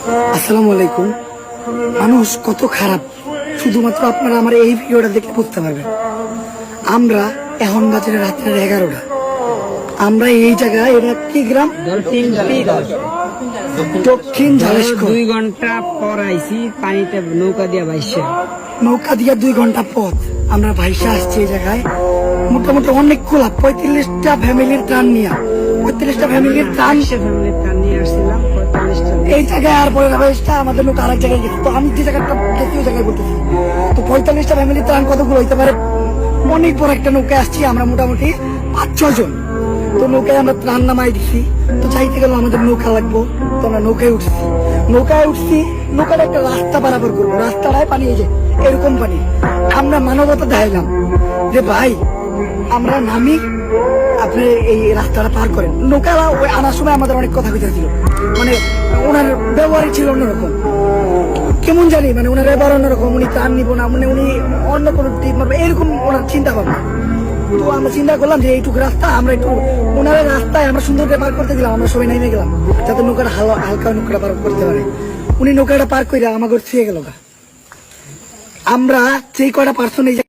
আসসালামু আলাইকুম। মানুষ কত খারাপ শুধুমাত্র আপনারা আমার এই ভিডিওটা দেখলে বুঝতে পারবেন। আমরা এখন বাজারে রাত্রের এগারোটা। আমরা এই জায়গায় এটা কি গ্রাম? দক্ষিণ। দুই ঘণ্টা পর আইছি পানিতে নৌকা দিয়ে বাইসে নৌকা দিয়ে দুই ঘণ্টা পথ। আমরা ভাইসা আসছি এই জায়গায়। মোটামুটি অনেক খোলা পঁয়ত্রিশটা ফ্যামিলির ত্রাণ নিয়ে। পঁয়ত্রিশটা ফ্যামিলির ত্রাণ ফ্যামিলির তার নিয়ে আসছিলাম। এই জায়গায় আর ভাইসটা আমাদের লোক আরেক জায়গায় গেছে। তো আমি যে জায়গাটা গেছি, ওই জায়গায় বলতেছি। তো পঁয়তাল্লিশটা ফ্যামিলির ত্রাণ কতগুলো হইতে পারে অনেক বড় একটা নৌকায় আসছি আমরা মোটামুটি পাঁচ, ছয় জন। তো নৌকায় আমরা ত্রাণ নামাই দিছি। তো চাইতে গেল আমাদের নৌকা লাগবো। তো আমরা নৌকায় উঠছি। নৌকায় উঠছি নৌকার একটা রাস্তা পারাপার করব। রাস্তাটায় পানি এই যে, এরকম পানি। আমরা মানবতা দেখাইলাম। যে ভাই আমরা নামি আপনি এই রাস্তাটা পার করেন। নৌকা ওই আনার সময় আমাদের অনেক কথা কইতে ছিল মানে ওনার ব্যবহারই ছিল অন্যরকম। কেমন জানি মানে ওনার ব্যবহার অন্যরকম, উনি ত্রাণ নিব না মানে উনি অন্য কোনো টিপ মারবে, এরকম ওনার চিন্তা ভাবনা। তো আমরা চিন্তা করলাম যে এইটুকু রাস্তা, আমরা একটু ওনার রাস্তায় আমরা সুন্দর করে পার করতে দিলাম আমরা সবাই নেমে গেলাম, যাতে নৌকাটা হাল- হালকা নৌকাটা পার করতে পারে। উনি নৌকাটা পার করে আমাকে ছুঁয়ে গেল। আমরা যেই কয়টা পার্সন এই